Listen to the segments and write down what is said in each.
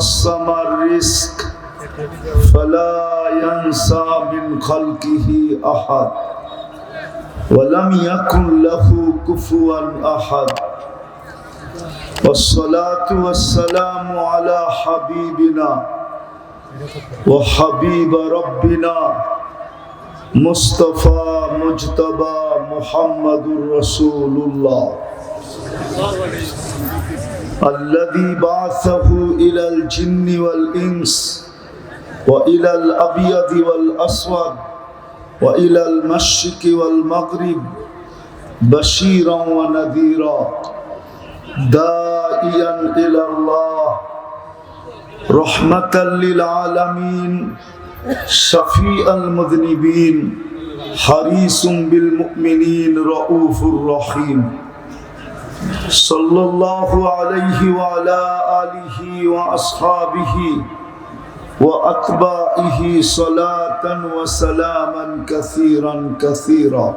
قسم الرزق فلا ينسى من خلقه أحد ولم يكن له كفوا أحد. والصلاة والسلام على حبيبنا وحبيب ربنا مصطفى مجتبى محمد رسول الله. الذي بعثه إلى الجن والإنس وإلى الأبيض والأسود وإلى المشرق والمغرب بشيرا ونذيرا داعيا إلى الله رحمة للعالمين شفيع المذنبين حريص بالمؤمنين رؤوف رحيم. صلى الله عليه وعلى آله وأصحابه وأتباعه صلاة وسلاما كثيرا كثيرا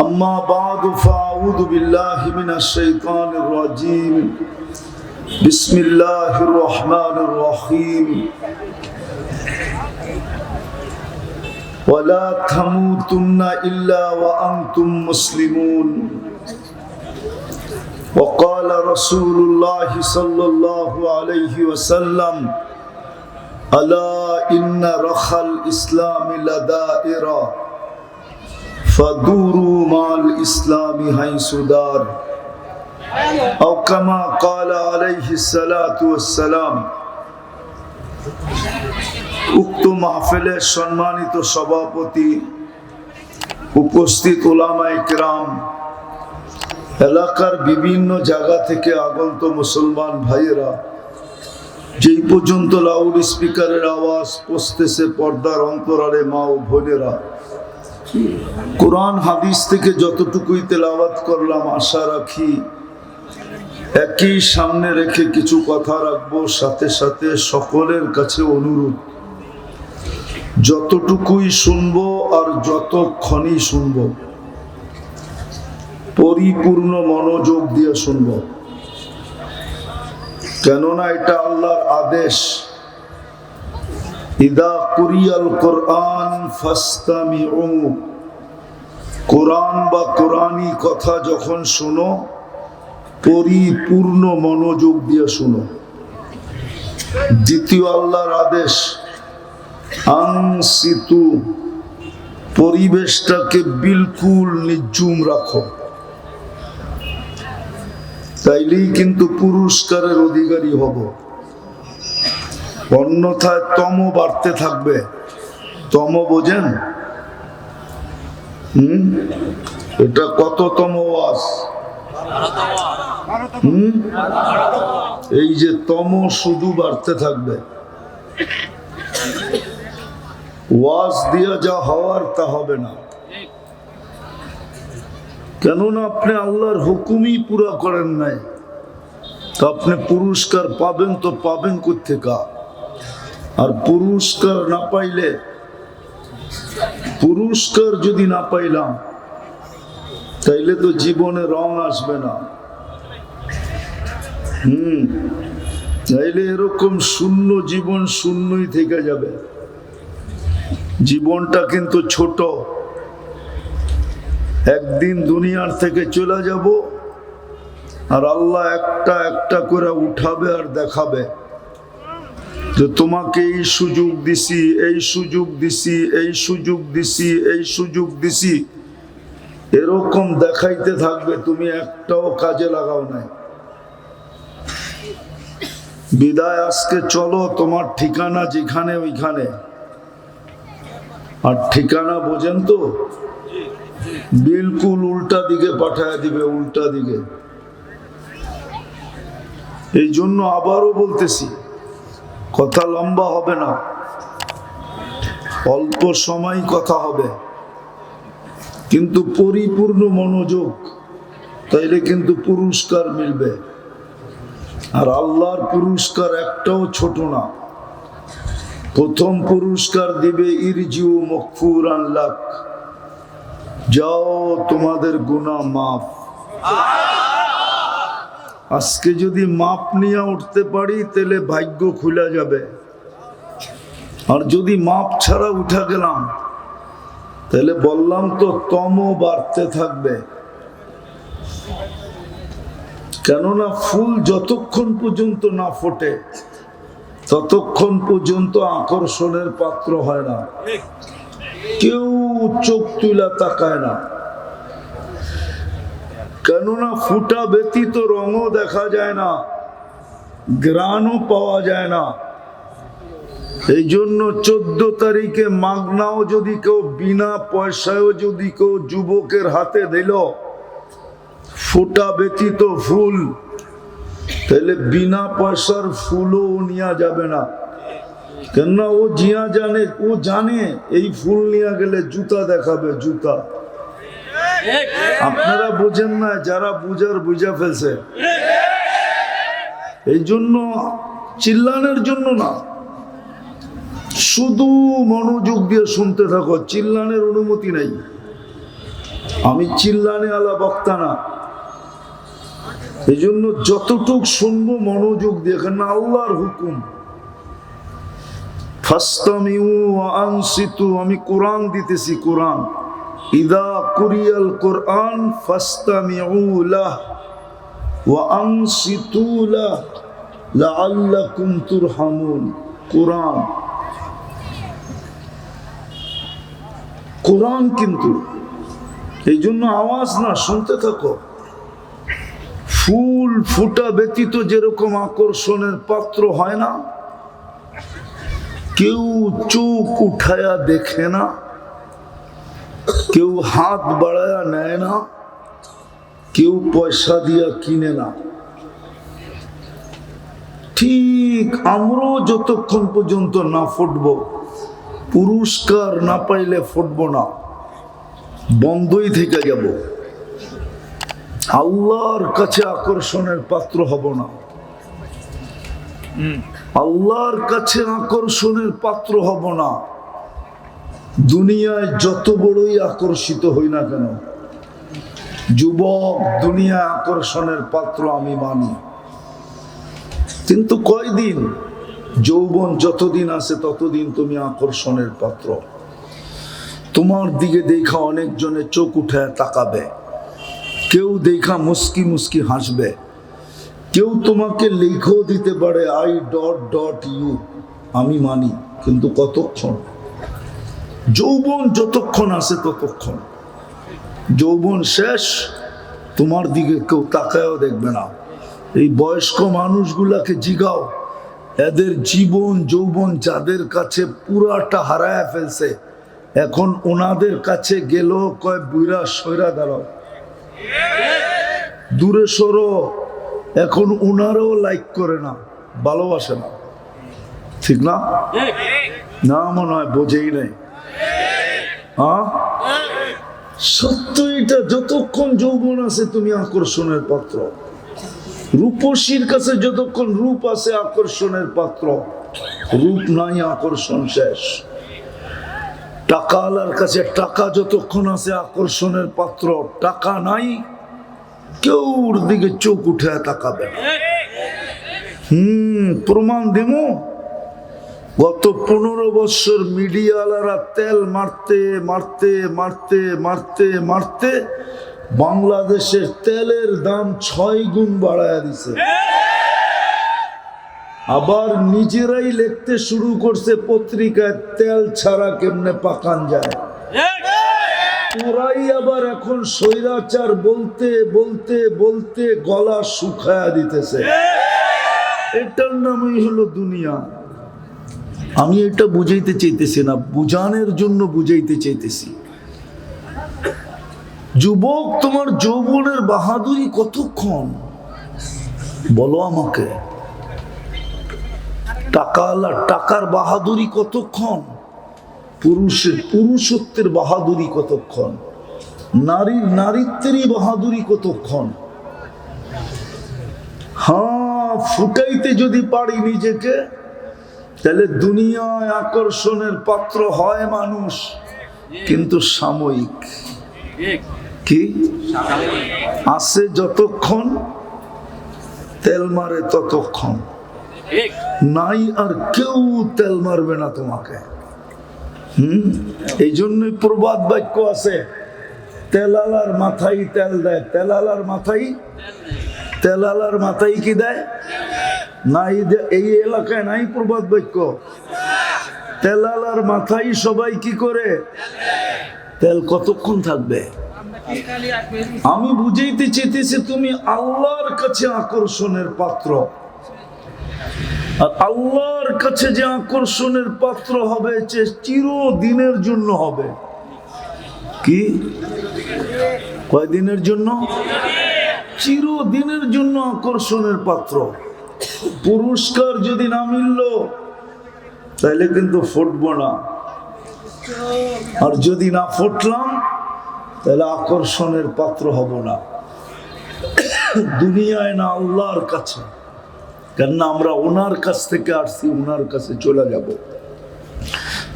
أما بعد فأعوذ بالله من الشيطان الرجيم بسم الله الرحمن الرحيم ولا تموتن إلا وأنتم مسلمون وقال رسول الله صلى الله عليه وسلم ألا إن رخ الإسلام لدائرة فدوروا مع الإسلام حيث دار أو كما قال عليه الصلاة والسلام উক্ত মাহফিলের সম্মানিত সভাপতি উপস্থিত ওলামাই কেরাম এলাকার বিভিন্ন জায়গা থেকে আগন্ত মুসলমান ভাইয়েরা যেই পর্যন্ত লাউড স্পিকারের আওয়াজ পৌঁছতেছে পর্দার অন্তরালে মা ও বোনেরা, কোরআন, হাদিস থেকে যতটুকুই তেলাওয়াত করলাম, আশা রাখি একই সামনে রেখে কিছু কথা রাখব। সাথে সাথে সকলের কাছে অনুরোধ, যতটুকুই শুনব আর যতক্ষণই শুনব পরিপূর্ণ মনোযোগ দিয়ে শুনব। কেননা এটা আল্লাহর আদেশ। ইদা কুরিয়াল কোরআন ফাস্তামি কোরআন বা কোরআনি কথা যখন শোনো, পরিপূর্ণ মনোযোগ দিয়ে শোনো। দ্বিতীয় আল্লাহর আদেশ আংসিতু পরিবেশটাকে বিলকুল নির্জুম রাখো। তাইলেই কিন্তু পুরস্কারের অধিকারী হব। অন্যথায় তম বাড়তে থাকবে। তম বোঝেন? হুম? এটা কততম ওয়াজ? হুম? এই যে তম শুধু বাড়তে থাকবে। ওয়াজ দিয়া যা হওয়ার তা হবে না। কেননা আপনি আল্লাহর হুকুমই পুরা করেন নাই। তো আপনি পুরস্কার পাবেন তো পাবেন কোথেকা আর পুরস্কার না পাইলে, পুরস্কার যদি না পাইলাম, তাইলে তো জীবনে রং আসবে না। হুম, তাইলে এরকম শূন্য জীবন শূন্যই থেকে যাবে। জীবনটা কিন্তু ছোট। একদিন দুনিয়ার থেকে চলে যাব আর আল্লাহ একটা একটা করে উঠাবে আর দেখাবে যে তোমাকে এই সুযোগ দিছি, এই সুযোগ দিছি, এই সুযোগ দিছি, এই সুযোগ দিছি। এরকম দেখাইতে থাকবে, তুমি একটাও কাজে লাগাও নাই। বিদায়, আজকে চলো তোমার ঠিকানা যেখানে ওইখানে। আর ঠিকানা বোঝেন তো? বিলকুল উল্টা দিকে পাঠায় দিবে, উল্টা দিকে। এই জন্য আবারও বলতেছি, কথা লম্বা হবে না। অল্প সময় কথা হবে। কিন্তু পরিপূর্ণ মনোযোগ, তাইলে কিন্তু পুরস্কার মিলবে। আর আল্লাহর পুরস্কার একটাও ছোট না। প্রথম পুরস্কার দিবে ইরজিউ মকফুর আনলাক যাও, তোমাদের গুনাহ মাফ। আজকে যদি মাপ নিয়ে উঠতে পারি, তাহলে ভাগ্য খুলে যাবে। আর যদি মাপ ছাড়া উঠা গেলাম, তাহলে বললাম তো তম বাড়তে থাকবে। কেননা ফুল যতক্ষণ পর্যন্ত না ফোটে, ততক্ষণ পর্যন্ত আকর্ষণের পাত্র হয় না। কেউ চোখ তুলা তাকায় না। কেননা ফুটা ব্যতীত রঙও দেখা যায় না গ্রানও পাওয়া যায় না। এই জন্য চোদ্দ তারিখে মাগনাও যদি কেউ বিনা পয়সায়ও যদি কেউ যুবকের হাতে দিল, ফোটা ব্যতীত ফুল, তাহলে বিনা পয়সার ফুলও নেওয়া যাবে না। কেননা ও জিয়া জানে, ও জানে এই ফুল নিয়ে গেলে জুতা দেখাবে, জুতা। আপনারা বোঝেন না, যারা বুঝার বুঝা ফেলছে। এই জন্য চিল্লানের জন্য না। শুধু মনোযোগ দিয়ে শুনতে থাকো, চিল্লানের অনুমতি নেই। আমি চিল্লানে আলা বক্তা না। এই জন্য যতটুক শুনব মনোযোগ দিয়ে কেন আল্লাহর হুকুম। আমি কোরআন দিতেছি, কোরআন। ইদা কুরিয়াল কোরআন কোরআন। কোরআন কিন্তু, এই জন্য আওয়াজ না, শুনতে থাকো। ফুল ফুটা ব্যতীত যেরকম আকর্ষণের পাত্র হয় না কেউ চোখ উঠায়া দেখে না, কেউ হাত বাড়ায়া নেয় না, কেউ পয়সা দিয়া কিনে না। ঠিক আমরাও যতক্ষণ পর্যন্ত না ফুটবো, পুরস্কার না পাইলে ফুটবো না, বন্ধই থেকে যাব। আল্লাহর কাছে আকর্ষণের পাত্র হব না। আল্লাহর কাছে আকর্ষণের পাত্র হব না। দুনিয়ায় যত বড়ই আকর্ষিত হই না কেন, যুবক দুনিয়ায় আকর্ষণের পাত্র আমি মানি। কিন্তু কয়দিন? যৌবন যতদিন আছে ততদিন তুমি আকর্ষণের পাত্র। তোমার দিকে দেখা অনেকজনে চোখ উঠে তাকাবে। কেউ দেখা মুস্কি মুস্কি হাসবে। কেউ তোমাকে লিখেও দিতে পারে আই ডট ডট ইউ আমি মানি, কিন্তু কতক্ষণ? যৌবন যতক্ষণ আছে ততক্ষণ। যৌবন শেষ, তোমার দিকে কেউ তাকায়ও দেখবে না। এই বয়স্ক মানুষগুলাকে জিগাও, এদের জীবন যৌবন যাদের কাছে পুরাটা হারায় ফেলছে, এখন ওনাদের কাছে গেল কয় বুইরা সৈরা দাঁড়াও। দূরে সরো এখন ওনারও লাইক করে না, ভালোবাসে না। ঠিক না? না মনে হয়, বোঝেই নাই। সত্য এটা যতক্ষণ যৌবন আছে তুমি আকর্ষণের পাত্র। রূপসীর কাছে যতক্ষণ রূপ আছে আকর্ষণের পাত্র, রূপ নাই, আকর্ষণ শেষ। টাকাওয়ালার কাছে টাকা যতক্ষণ আছে আকর্ষণের পাত্র, টাকা নাই কেউ ওর দিকে চোখ উঠে তাকাবে না। হুম, প্রমাণ দেবো গত পনেরো বছর মিডিয়ালারা তেল মারতে মারতে মারতে মারতে মারতে বাংলাদেশের তেলের দাম ছয় গুণ বাড়ায় দিছে। আবার নিজেরাই লিখতে শুরু করছে পত্রিকায় তেল ছাড়া কেমনে পাকান যায়? ওরাই আবার এখন স্বৈরাচার বলতে বলতে বলতে গলা শুকায়া দিতেছে। এটার নামই হলো দুনিয়া। আমি এটা বুঝাইতে চাইতেছি না, বুঝানোর জন্য বুঝাইতে চাইতেছি। যুবক, তোমার যৌবনের বাহাদুরি কতক্ষণ? বলো আমাকে। টাকাওয়ালা টাকার বাহাদুরি কতক্ষণ? পুরুষের পুরুষত্বের বাহাদুরি কতক্ষণ? নারীর নারীত্বেরই বাহাদুরি কতক্ষণ? হ্যাঁ ফুটাইতে যদি পারি নিজেকে তাহলে দুনিয়ায় আকর্ষণের পাত্র হয় মানুষ কিন্তু সাময়িক। কি? আছে যতক্ষণ তেল মারে ততক্ষণ। নাই আর কেউ তেল মারবে না তোমাকে। হুম? এই জন্যই প্রবাদ বাক্য আছে। তেলালার মাথায় তেল দেয়। তেলালার মাথায় তেলালার মাথায় কি দেয়? দে- এই এলাকায় নাই প্রবাদ বাক্য। তেলালার মাথায় সবাই কি করে? তেল কতক্ষণ থাকবে? আমি বুঝাইতে চেতেছি তুমি আল্লাহর কাছে আকর্ষণের পাত্র। আর আল্লাহর কাছে যে আকর্ষণের পাত্র হবে, যে চিরদিনের জন্য হবে। কি? কয়দিনের জন্য? চিরদিনের জন্য আকর্ষণের পাত্র। পুরস্কার যদি না মিলল তাহলে কিন্তু ফুটবো না। আর যদি না ফুটলাম তাহলে আকর্ষণের পাত্র হব না। দুনিয়ায় না আল্লাহর কাছে। কেননা আমরা ওনার কাছ থেকে আসছি, ওনার কাছে চলে যাব।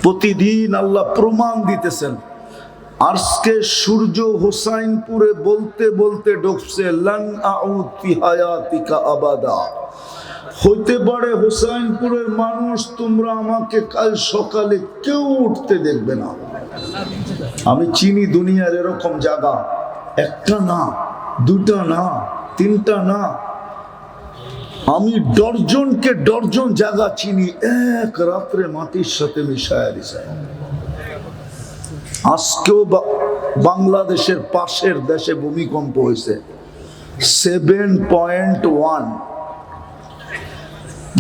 প্রতিদিন আল্লাহ প্রমাণ দিতেছেন। আজকে সূর্য হোসাইনপুরে বলতে বলতে ডুবছে লান আউদ ফি হায়াতিকা আবাদা। হইতে পারে হোসাইনপুরের মানুষ, তোমরা আমাকে কাল সকালে কেউ উঠতে দেখবে না। আমি চিনি দুনিয়ার এরকম জায়গা। একটা না দুটা না, তিনটা না আমি ডরজনকে ডরজন জায়গা চিনি, এক রাত্রে মাটির সাথে মিশায়া দিছে। আজকেও বাংলাদেশের পাশের দেশে ভূমিকম্প হয়েছে। সেভেন পয়েন্ট ওয়ান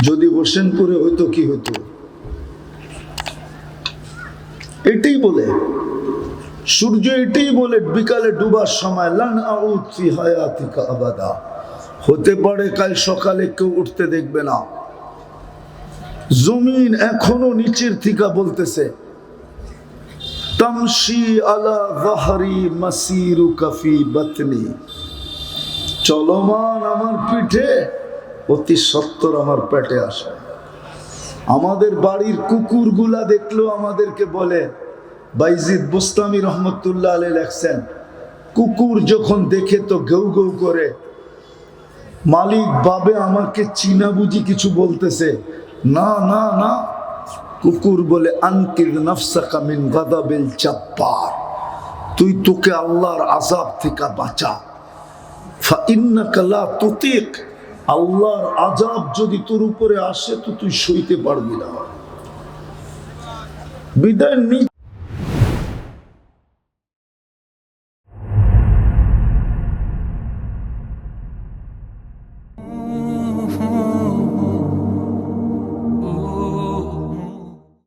যদি হোসেনপুরে হইতো, কি হইতো? এটাই বলে। সূর্য এটাই বলে, বিকালে ডুবার সময়, লান আউদ ফি হায়াতিকা আবাদা। হতে পারে কাল সকালে কেউ উঠতে দেখবে না। জমিন এখনও নিচের থিকা বলতেছে, তামশি আলা মাসিরু কাফি বাতনি। চলমান আমার পিঠে অতি সত্তর আমার পেটে আসে। আমাদের বাড়ির কুকুরগুলা দেখলেও আমাদেরকে বলে, বাইজিদ বুস্তামি রহমতুল্লাহ আলী লেখছেন, কুকুর যখন দেখে তো গেউ গেউ করে মালিক বাবে আমাকে চিনা বুঝি কিছু বলতেছে। না না না। কুকুর বলে, আনকির নফসাকা মিন গাদাবিল চাপ্পার তুই তোকে আল্লাহর আজাব থেকে বাঁচা। তুতিক। আল্লাহর আজাব যদি তোর উপরে আসে তো তুই সইতে পারবি না। বিদায়